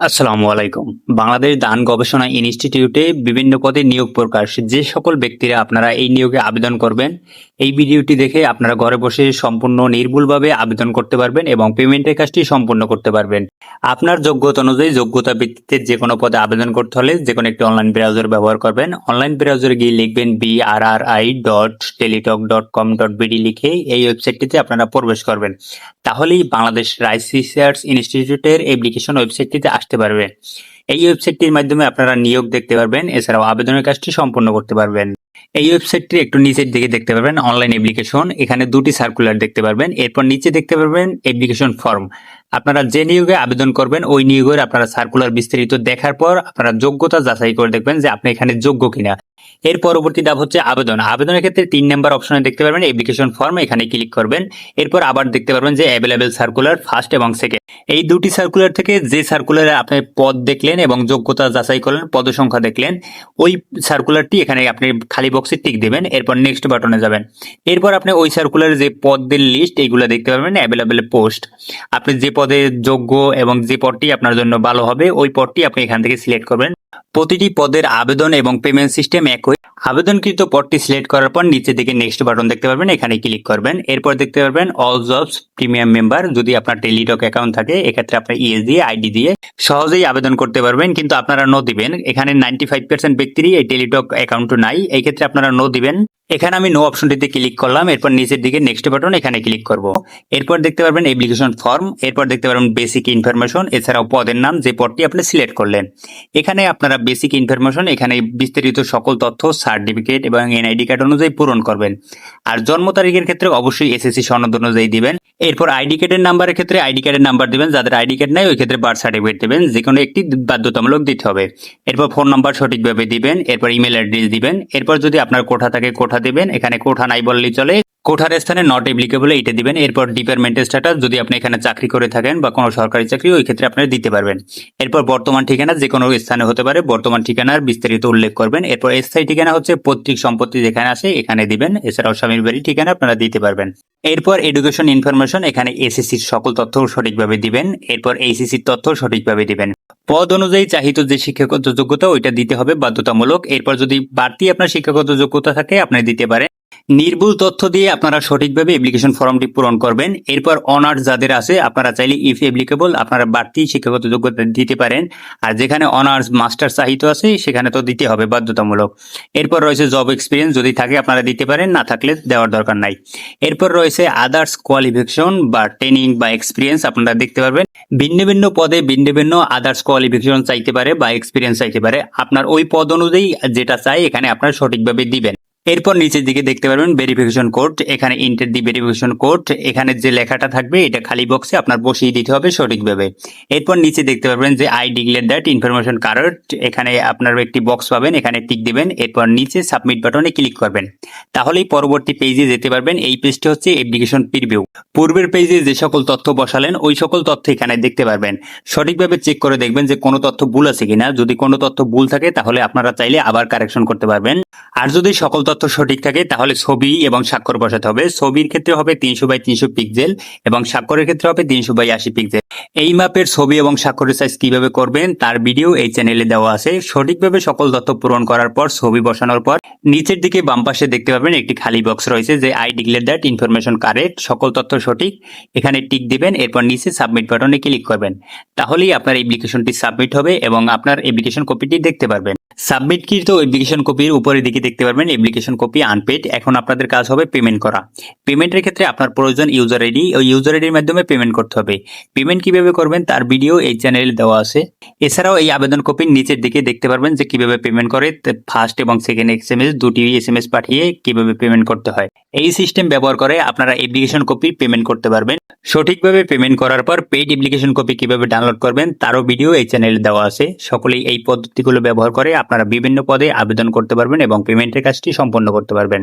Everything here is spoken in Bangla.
আসসালামু আলাইকুম। বাংলাদেশ দান গবেষণা ইনস্টিটিউটে বিভিন্ন পদে নিয়োগ প্রকাশ। যে সকল ব্যক্তিরা আপনারা এই নিয়োগে আবেদন করবেন, এই ভিডিওটি দেখে আপনারা ঘরে বসে সম্পূর্ণ নির্ভুলভাবে আবেদন করতে পারবেন এবং পেমেন্টের কাজটি সম্পূর্ণ করতে পারবেন। আপনার যোগ্যতা অনুযায়ী যোগ্যতা ভিত্তিতে যে কোনো পদে আবেদন করতে হলে যে কোনো একটি অনলাইন ব্রাউজার ব্যবহার করবেন। অনলাইন ব্রাউজারে গিয়ে লিখবেন BRRI dot Teletalk dot com dot BD লিখে এই ওয়েবসাইটটিতে আপনারা প্রবেশ করবেন। তাহলেই বাংলাদেশ রাইস রিসার্চ ইনস্টিটিউটের অ্যাপ্লিকেশন ওয়েবসাইটটিতে আসতে পারবেন এই ওয়েবসাইটটির মাধ্যমে আপনারা নিয়োগ দেখতে পারবেন, এছাড়াও আবেদনের কাজটি সম্পন্ন করতে পারবেন। এই ওয়েবসাইটটি একটু নিচের দিকে দেখতে পারবেন অনলাইন অ্যাপ্লিকেশন এখানে দুটি সার্কুলার দেখতে পারবেন, এরপর নিচে দেখতে পারবেন অ্যাপ্লিকেশন ফর্ম আপনারা যে নিয়োগে আবেদন করবেন, ওই নিয়োগের আপনারা সার্কুলার বিস্তারিত দেখার পর আপনারা যোগ্যতা যাচাই করে দেখবেন যে আপনি এখানে যোগ্য কিনা। এর পরবর্তী ধাপ হচ্ছে আবেদন। আবেদনের ক্ষেত্রে তিন নাম্বার অপশনে দেখতে পারবেন অ্যাপ্লিকেশন ফর্ম এখানে ক্লিক করবেন। এরপর আবার দেখতে পারবেন যে অ্যাভেলেবেল সার্কুলার ফার্স্ট এবং সেকেন্ড এই দুটি সার্কুলার থেকে যে সার্কুলারে আপনি পদ দেখলেন এবং যোগ্যতা যাচাই করলেন, পদ সংখ্যা দেখলেন, ওই সার্কুলারটি এখানে আপনি খালি বক্সে টিক দেবেন, এরপর নেক্সট বাটনে যাবেন। এরপর আপনি ওই সার্কুলারের যে পদের লিস্ট এইগুলো দেখতে পারবেন অ্যাভেলেবেল পোস্ট আপনি যে পদে যোগ্য এবং যে পদটি আপনার জন্য ভালো হবে, ওই পদটি আপনি এখান থেকে সিলেক্ট করবেন। প্রতিটি পদের আবেদন এবং পেমেন্ট সিস্টেম একই। আবেদনকৃত পদটি সিলেক্ট করার পর নিচে দিকে নেক্সট বাটন দেখতে পারবেন, এখানে ক্লিক করবেন। এরপর দেখতে পারবেন অল জবস প্রিমিয়াম মেম্বার যদি আপনার টেলিটক অ্যাকাউন্ট থাকে, এক্ষেত্রে আপনার ইএস দিয়ে আইডি দিয়ে সহজেই আবেদন করতে পারবেন, কিন্তু আপনারা নো দিবেন। এখানে নাইনটি ফাইভ পার্সেন্ট ব্যক্তিরই এই টেলিটক অ্যাকাউন্ট নাই এই ক্ষেত্রে আপনারা নো দিবেন। এখানে আমি নো অপশনটিতে ক্লিক করলাম, এরপর নিচের দিকে নেক্সট বাটন এখানে ক্লিক করব। এরপর দেখতে পারবেন অ্যাপ্লিকেশন ফর্ম এরপর দেখতে পারবেন বেসিক ইনফরমেশন এছাড়াও পদের নাম, যে পদটি আপনি সিলেক্ট করলেন। এখানে আপনারা বেসিক ইনফরমেশন এখানে বিস্তারিত সকল তথ্য সার্টিফিকেট এবং এনআইডি কার্ড অনুযায়ী পূরণ করবেন। আর জন্ম তারিখের ক্ষেত্রে অবশ্যই এসএসসি সনদ অনুযায়ী দিবেন। এরপর আইডি কার্ডের নাম্বারের ক্ষেত্রে আইডি কার্ডের নাম্বার দিবেন। যাদের আইডি কার্ড নাই, ওই ক্ষেত্রে বার্থ সার্টিফিকেট দেবেন। যে কোনো একটি বাধ্যতামূলক দিতে হবে। এরপর ফোন নাম্বার সঠিকভাবে দিবেন। এরপর ইমেল অ্যাড্রেস দিবেন। এরপর যদি আপনার কোঠা থাকে, কোঠা দিবেন। এখানে কোঠা নাই বললেই চলে। কোঠার স্থানে নট এপ্লিকেবল এইটা দিবেন। এরপর ডিপার্টমেন্টের স্ট্যাটাস যদি আপনি এখানে চাকরি করে থাকেন বা কোনো সরকারি চাকরি, ওই ক্ষেত্রে আপনারা দিতে পারবেন। এরপর বর্তমান ঠিকানা যে কোনো স্থানে হতে পারে, বর্তমান ঠিকানার বিস্তারিত উল্লেখ করবেন। এরপর স্থায়ী ঠিকানা হচ্ছে পৈতৃক সম্পত্তি যেখানে আসে এখানে দিবেন। এছাড়াও স্বামীর বাড়ি ঠিকানা আপনারা দিতে পারবেন। এরপর এডুকেশন ইনফরমেশন এখানে এসএসসির সকল তথ্য সঠিকভাবে দিবেন। এরপর এইসিসির তথ্য সঠিকভাবে দিবেন। পদ অনুযায়ী চাহিত যে শিক্ষাগত যোগ্যতা, ওইটা দিতে হবে বাধ্যতামূলক। এরপর যদি বাড়তি আপনার শিক্ষাগত যোগ্যতা থাকে, আপনি দিতে পারেন। নির্ভুল তথ্য দিয়ে আপনারা সঠিকভাবে অ্যাপ্লিকেশন ফর্মটি পূরণ করবেন। এরপর অনার্স যাদের আছে, আপনারা চাইলে ইফ অ্যাপ্লিকেবল আপনারা বাড়তি শিক্ষাগত যোগ্যতা দিতে পারেন। আর যেখানে অনার্স মাস্টার চাহিত আছে, সেখানে তো দিতে হবে বাধ্যতামূলক। এরপর রয়েছে জব এক্সপিরিয়েন্স যদি থাকে আপনারা দিতে পারেন, না থাকলে দেওয়ার দরকার নাই। এরপর রয়েছে আদার্স কোয়ালিফিকেশন বা ট্রেনিং বা এক্সপিরিয়েন্স আপনারা দেখতে পারবেন। ভিন্ন ভিন্ন পদে ভিন্ন ভিন্ন আদার্স কোয়ালিফিকেশন চাইতে পারে বা এক্সপিরিয়েন্স চাইতে পারে। আপনার ওই পদ অনুযায়ী যেটা চাই, এখানে আপনারা সঠিকভাবে দিবেন। এরপর নিচের দিকে দেখতে পারবেন ভেরিফিকেশন কোড এখানে ইন্টার দি ভেরিফিকেশন কোড এখানে যে লেখাটা থাকবে এটা খালি বক্সে আপনার বসিয়ে দিতে হবে সঠিকভাবে। এরপর নিচে দেখতে পারবেন যে I declare that information card এখানে আপনার একটি বক্স পাবেন, এখানে টিক দিবেন, এরপর নিচে সাবমিট বাটনে ক্লিক করবেন। তাহলেই পরবর্তী পেজে যেতে পারবেন, এই পেজটি হচ্ছে অ্যাপ্লিকেশন প্রিভিউ পূর্বের পেজে যে সকল তথ্য বসালেন, ওই সকল তথ্য এখানে দেখতে পারবেন। সঠিকভাবে চেক করে দেখবেন যে কোনো তথ্য ভুল আছে কিনা। যদি কোনো তথ্য ভুল থাকে, তাহলে আপনারা চাইলে আবার কারেকশন করতে পারবেন। আর যদি সকল তথ্য সঠিক থাকে, তাহলে ছবি এবং স্বাক্ষর বসাতে হবে। ছবির ক্ষেত্রে হবে তিনশো বাই তিনশো পিক্সেল এবং স্বাক্ষরের ক্ষেত্রে হবে তিনশো বাই আশি পিক্সেল এই মাপের ছবি এবং স্বাক্ষরের সাইজ কীভাবে করবেন তার ভিডিও এই চ্যানেলে দেওয়া আছে। সঠিকভাবে সকল তথ্য পূরণ করার পর, ছবি বসানোর পর, নিচের দিকে বাম পাশে দেখতে পাবেন একটি খালি বক্স রয়েছে যে I declare that information correct সকল তথ্য সঠিক। এখানে টিক দিবেন, এরপর নিচে সাবমিট বাটনে ক্লিক করবেন। তাহলেই আপনার অ্যাপ্লিকেশনটি সাবমিট হবে এবং আপনার অ্যাপ্লিকেশন কপিটি দেখতে পারবেন। সাবমিট কৃত অ্যাপ্লিকেশন কপির উপরের দিকে দেখতে পারবেন অ্যাপ্লিকেশন কপি আনপেড এখন আপনাদের কাজ হবে পেমেন্ট করা। পেমেন্টের ক্ষেত্রে আপনার প্রয়োজন ইউজার আইডি ওই ইউজার আইডির মাধ্যমে পেমেন্ট করতে হবে। পেমেন্ট কীভাবে করবেন তার ভিডিও এই চ্যানেলে দেওয়া আছে। এছাড়াও এই আবেদন কপির নিচের দিকে দেখতে পারবেন যে কীভাবে পেমেন্ট করে। ফার্স্ট এবং সেকেন্ড এস এম এস দুটি এস এম এস পাঠিয়ে কীভাবে পেমেন্ট করতে হয়। এই সিস্টেম ব্যবহার করে আপনারা অ্যাপ্লিকেশন কপি পেমেন্ট করতে পারবেন। সঠিকভাবে পেমেন্ট করার পর পেইড অ্যাপ্লিকেশন কপি কীভাবে ডাউনলোড করবেন, তারও ভিডিও এই চ্যানেলে দেওয়া আছে। সকলেই এই পদ্ধতিগুলো ব্যবহার করে আপনারা বিভিন্ন পদে আবেদন করতে পারবেন এবং পেমেন্টের কাজটি সম্পন্ন করতে পারবেন।